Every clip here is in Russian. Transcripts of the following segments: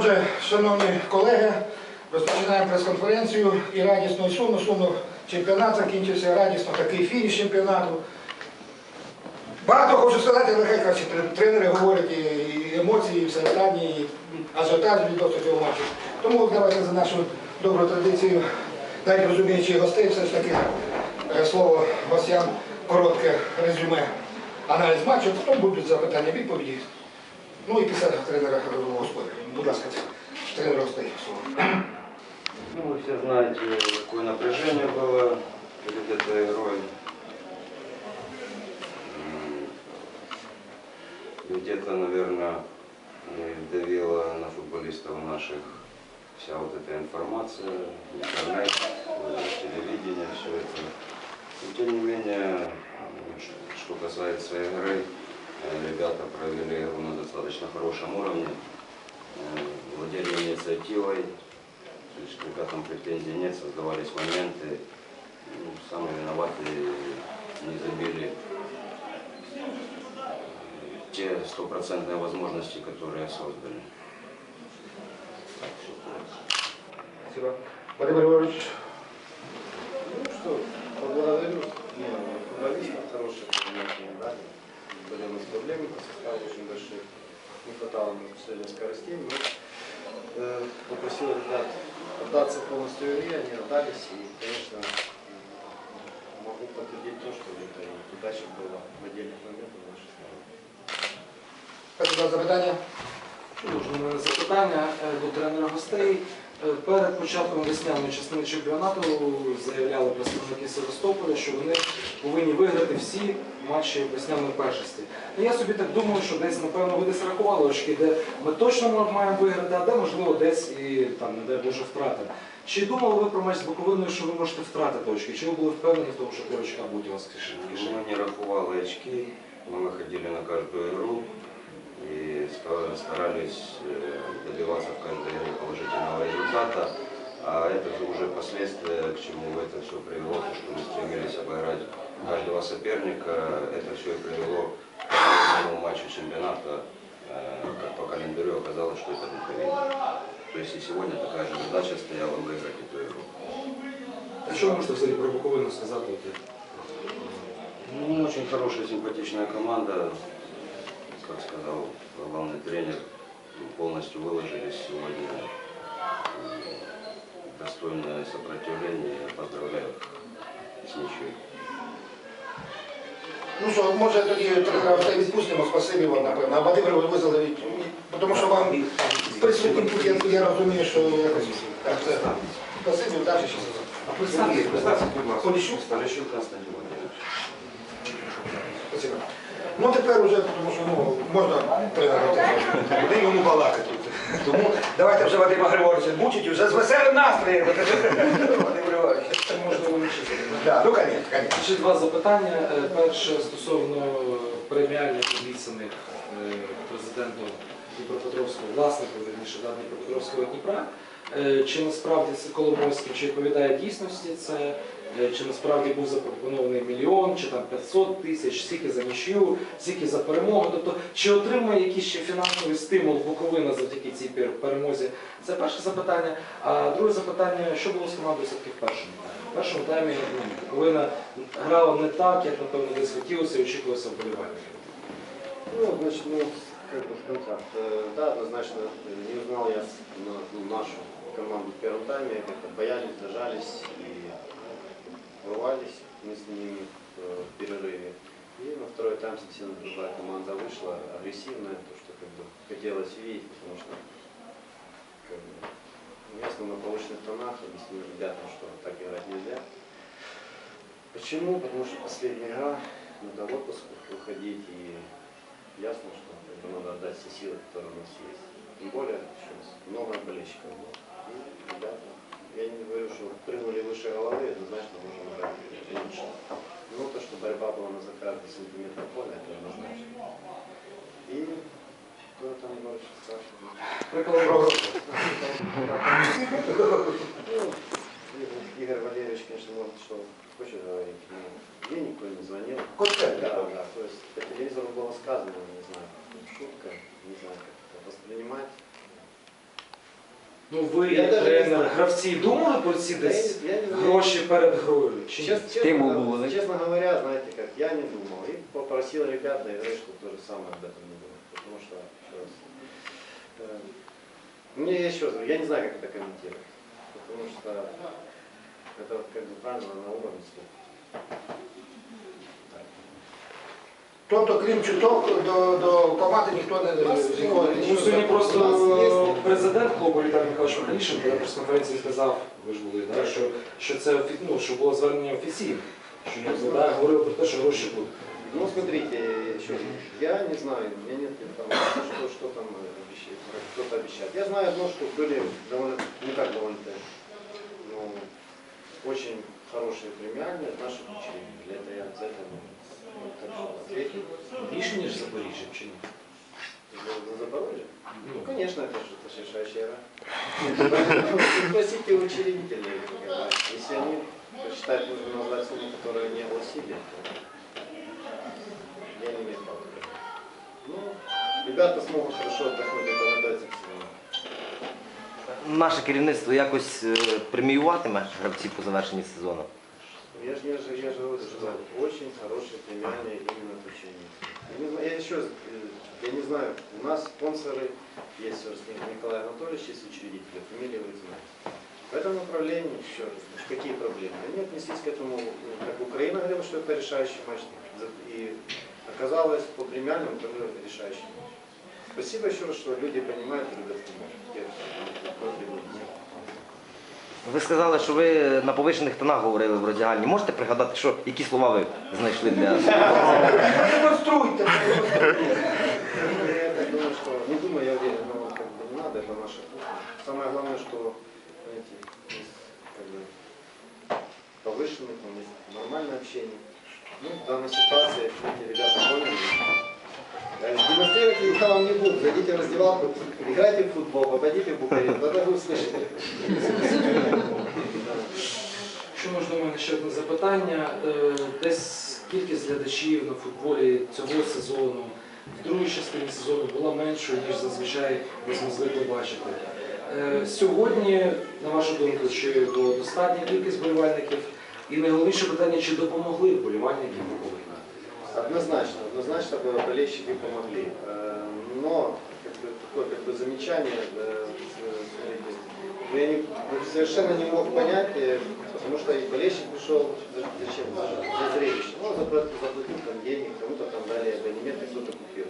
Отже, шановні колеги, розпочинаємо прес-конференцію і радісно і сумно, сумно чемпіонат закінчився, радісно такий фініш чемпіонату. Багато хочу сказати, але хай краще тренери говорять і, емоції, і все останнє, і ажіотаж відносно цього матчу. Тому давайте за нашу добру традицію, навіть розуміючи гостей, все ж таки е, слово гостям, коротке резюме, аналіз матчу, потім будуть запитання, відповіді. Ну і після тренера господаря. Будь ласка, тренер гостей слово. Ну, вы все знаете, какое напряжение было перед этой игрой. Где-то, наверное, давила на футболистов наших вся вот эта информация, интернет, телевидение, все это. Но, тем не менее, что касается игры, ребята провели игру на достаточно хорошем уровне, э, владели инициативой, то есть к ребятам претензий нет, создавались моменты. Ну, самые виноватые не забили те стопроцентные возможности, которые создали. Так. Спасибо. Вадим Григорович, Ну что, поблагодарю ну, футболистов, хорошие матчи не дали. Были у нас проблемы по очень большие. Не хватало нам последних скоростей, но э, попросил ребят отдаться полностью игре, они отдались. И, конечно, могу подтвердить то, что это и удача была в отдельных моментах в нашей запитання. Дуже у мене запитання е, до тренера гостей. Е, Перед початком весняної частини чемпіонату заявляли представники Севастополя, що вони повинні виграти всі матчі весняної першості. Ну, Я собі так думаю, що десь, напевно, ви десь рахували очки, де ми точно маємо виграти, а де, можливо, десь і там, не дай Боже, втратимо. Чи думали ви про матч з Буковиною, що ви можете втратити очки? Чи ви були впевнені в тому, що ті очка будуть у вас в кишені? Мы не рахували очки, мы выходили на каждую игру И ста- старались э, добиваться в каждой положительного результата. А это же уже последствия, к чему это все привело, то, что мы стремились обыграть каждого соперника. Это все и привело к последнему матчу чемпионата, э, как по календарю оказалось, что это Буковина. То есть и сегодня такая же задача стояла выиграть эту игру. А ви можете взагалі про Буковину як? Ну, очень хорошая, симпатичная команда Как сказал главный тренер, ну, полностью выложились сегодня. М, Достойное сопротивление. Я поздравляю их с ничьей. Ну що, може тоді тренера гостей відпустимо, спасибі вам, напевно. А Вадим Григорович визвали, тому що вам присутнім тут, я, я розумію, що якось так, це. Спасибі, удачі, щасливо. Представьте, представьте, пожалуйста. Поліщук? Полищук Константин Владимирович. Спасибо. Ну тепер уже, тому що ну, можна тренера Куди йому балакати. Тому давайте вже Вадима Григоровича мучить вже з веселим настроєм. Вадим Григорович. Це можливо не ну, конечно, конечно. Ще два запитання. Е, Перше стосовно преміальних обіцяних е, президентом Дніпропетровського власнику, верніше да, Дніпропетровського Дніпра. Е, Чи насправді це Коломойський, чи відповідає дійсності це, Е, чи насправді був запропонований мільйон, чи там 500 тисяч, скільки за нічю, скільки за перемогу. Тобто, чи отримує якийсь ще фінансовий стимул Буковина завдяки цій пер- перемозі? Це перше запитання. А друге запитання, що було з командою все-таки в першому таймі? В першому таймі ну, Буковина грала не так, як напевно десь хотілося і очікувалося вболівальників. Ну, значит, ну, как бы в конце. Э, Да, однозначно, э, не узнал я на- ну, нашу команду в первом тайме, как-то боялись, зажались и рвались мы с ними в э, перерыве. И на второй тайм совсем другая команда вышла, агрессивная, то, что как бы хотелось видеть, потому что как бы, ясно на повышенных тонах объяснил ребятам, что так играть нельзя. Почему? Потому что последняя игра, надо в отпуск выходить и ясно, что бы, надо отдать все силы, которые у нас есть. Тем более, раз, много болельщиков было. И ребята, я не говорю, что прыгнули выше головы, однозначно можем играть лучше. Но то, что борьба была на каждый сантиметр поля, это однозначно. И кто там больше спрашивает? Ну, Игорь- Валерьевич, конечно, может, что хочет говорить, но мне никто не звонил. Конкретно. Да, да, то есть по телевизору было сказано, не знаю, шутка, не знаю, как это воспринимать. Ну ви, Я як даже не тренер, знаю. гравці думали про ці Я десь не- я не знаю. гроші перед грою? Чи ні? Честно, честно, Стимул говоря- был, да? честно говоря, знаете как, я не думал. И попросил ребят доиграть, чтобы то же самое об этом не думать. Потому что, еще раз, э, мне еще раз, говорю, я не знаю, как это комментировать. Потому что это вот как бы правильно на уровне слуха. Тобто, крім чуток, до, до команди ніхто не ніколи Ну, нічого сьогодні не- просто У нас є- президент клубу Віталій Михайлович Михайлішин на прес-конференції сказав, ви ж були, да, що, що це офі- ну, що було звернення офіційне, що якби, да, говорили про те, що гроші будуть. Ну, смотрите, еще раз, я не знаю, у меня нет информации, что, что там э, обещает, кто-то обещает. Я знаю одно, что были довольно, не так довольно-то, ну, очень хорошие премиальные от наших учеников. Для этого я за это ну, так что ответил. Більше, ніж Запоріжжя, чи ні? За, за Запорожье? Ну, Ну, конечно, это же ра. Спросите у учредителей, если они посчитают нужно назвать сумму, которую они огласили, то я не имею права. Ну, ребята смогут хорошо отдохнуть к сезону. Наше керівництво якось е, преміюватиме гравців по завершенні сезону. Я же, я же, я же говорю, что очень хорошие премиальные именно от. Я, не знаю, я еще э, я не знаю, у нас спонсоры есть, Николай Анатольевич, есть учредители, фамилии вы знаете. В этом направлении, еще какие проблемы? Они отнеслись к этому, ну, как Украина говорила, что это решающий матч, и оказалось по премиальному это решающий матч. Спасибо еще раз, что люди понимают и любят Ви сказали, що ви на повишених тонах говорили в роздягальні. Можете пригадати, що які слова ви знайшли для Демонструйте. Ну, Я так думаю, что, не думаю, я уверен, но как бы не надо, это наша кухня. Самое главное, что, знаете, есть как бы повышенный, там есть нормальное общение. Ну, в данной ситуации эти ребята поняли. Э, Демонстрировать я вам не буду. Зайдите в раздевалку, играйте в футбол, попадите в Бухарест, тогда вы услышите. Що можна у мене ще одне запитання? Е, Десь кількість глядачів на футболі цього сезону в другій частині сезону була меншою, ніж зазвичай десь ми звикли бачити. Е, Сьогодні, на вашу думку, чи була достатня кількість вболівальників? І найголовніше питання, чи допомогли вболівальники футболу? Однозначно, однозначно бы болельщики помогли. Э, Но как бы, такое как бы, замечание, э, смотрите, ну, я не- совершенно не мог понять, э, потому что и болельщик пришел за- зачем? За, зрелище. Ну, заплатил, заплатил там денег, кому-то там дали абонемент, и кто-то купил.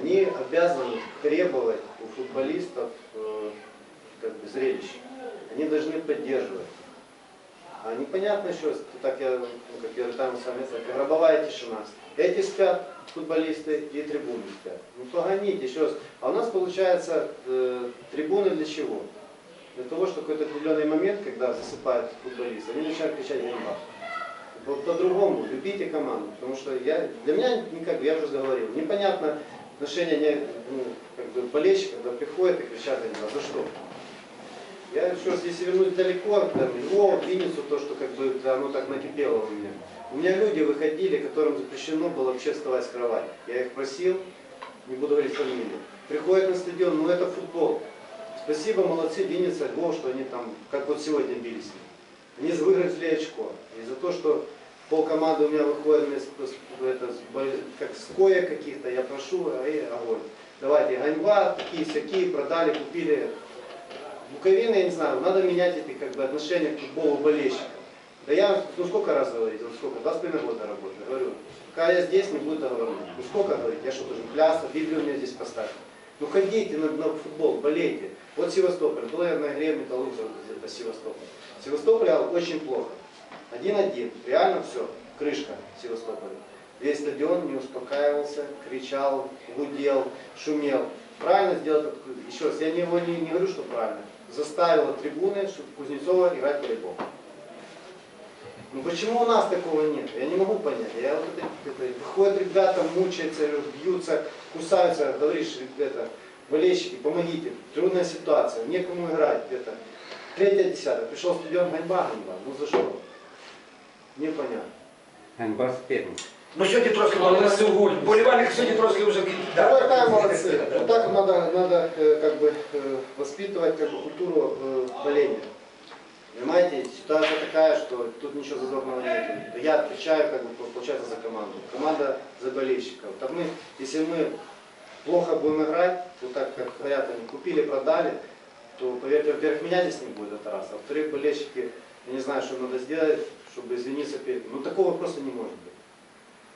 Они обязаны требовать у футболистов э, как бы, зрелища. Они должны поддерживать. А непонятно еще, так я, ну, как я там с вами сказал, как гробовая тишина. Эти спят, футболисты, и трибуны спят. Ну погоните еще раз. А у нас получается э, трибуны для чего? Для того, что какой-то определенный момент, когда засыпают футболисты, они начинают кричать «Ганьба». По- По-другому, любите команду, потому что я, для меня, никак, я уже говорил, непонятно отношение не, ну, как бы болельщиков, когда приходят и кричат «Ганьба». За что? Я еще если вернуть далеко, там, Львов, Винницу, то, что как бы оно так накипело у меня. У меня люди выходили, которым запрещено было вообще вставать с кровати. Я их просил, не буду говорить фамилию. Приходят на стадион, ну это футбол. Спасибо, молодцы, Винница, Львов, что они там, как вот сегодня бились. Они выиграли очко. И за то, что пол команды у меня выходит это, как с коек каких-то, я прошу, эй, огонь. Давайте, ганьба, такие всякие, продали, купили. Буковина, я не знаю, надо менять эти как бы, отношения к футболу болельщиков. Да я, ну сколько раз говорить, вот сколько, два с половиной года работаю, говорю, пока я здесь, не будет договоров. Ну сколько говорить, я что, должен клясться, Библию меня здесь поставить. Ну ходите на, на футбол, болейте. Вот Севастополь, была я на игре Металлург где-то Севастополь. Севастополь очень плохо. Один-один, реально все, крышка Севастополя. Весь стадион не успокаивался, кричал, гудел, шумел. Правильно сделал, этот- еще раз, я не, не, не говорю, что правильно. Заставила трибуны, Кузнецова играть волейбол. Ну почему у нас такого нет? Я не могу понять. Я вот это, это, выходят ребята, мучаются, бьются, кусаются, говоришь, это, болельщики, помогите, трудная ситуация, некому играть, это. Третья десятая, пришел стадион ганьба, ганьба, ну за что? Непонятно. Ганьба з Пермі. Ну сьогодні трошки Але болівальник- сьогодні. болівальник сьогодні трошки вже да. Второй тайм молодцы. Вот так надо, надо э, как бы э, воспитывать как бы, культуру э, боления. Понимаете, ситуация такая, что тут ничего зазорного нет. Я отвечаю, как бы, получается, за команду. Команда за болельщиков. Так мы, если мы плохо будем играть, вот так, как говорят, они купили, продали, то, поверьте, во-первых, меня здесь не будет, это раз. А во-вторых, болельщики, я не знаю, что надо сделать, чтобы извиниться перед... Ну, такого просто не может быть.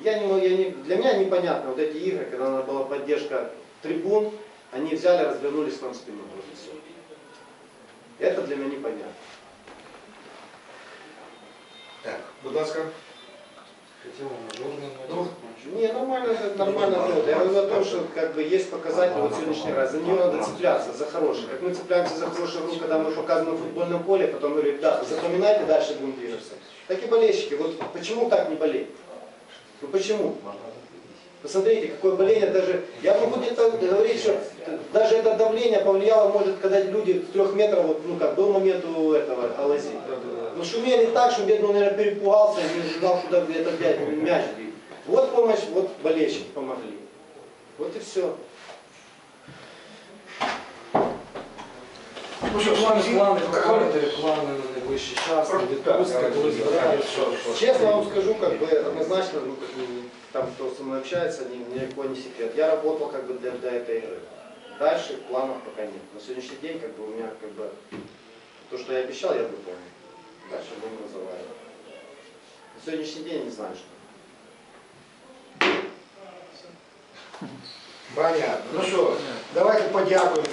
Я не, я не, для меня непонятно вот эти игры, когда надо была поддержка трибун, они взяли, развернулись к нам. Вот всё. Это для меня непонятно. Так, будь ласка. Хотів мажорний Ну, Не, нормально, нормально было. Я говорю о том, что как бы есть показатели вот сегодняшний раз. За нее надо цепляться, за хорошее. Как мы цепляемся за хорошую игру, когда мы показываем на футбольном поле, потом говорим, ребята, запоминайте, дальше будем двигаться. Так и болельщики. Вот почему так не болеть? Ну почему? Посмотрите, какое боление даже... Я могу где-то говорить, что даже это давление повлияло, может, когда люди с трех метров, вот, ну как, до момента этого Алази. Ну шумели так, что бедный, наверное, перепугался, не знал, куда где-то взять мяч бить. Вот помощь, вот болельщики помогли. Вот и все. Ну що, Плани, всі- плани, проходити, збирають, що, що. Честно вам скажу, как бы однозначно, ну, как бы, там, кто со мной общается, ни, никакой не секрет. Я работал как бы для, для этой игры. Дальше планов пока нет. На сегодняшний день как бы у меня как бы то, что я обещал, я выполнил. Дальше будем разговаривать. На сегодняшний день я не знаю, что. Понятно. Ну що, давайте подякуємо.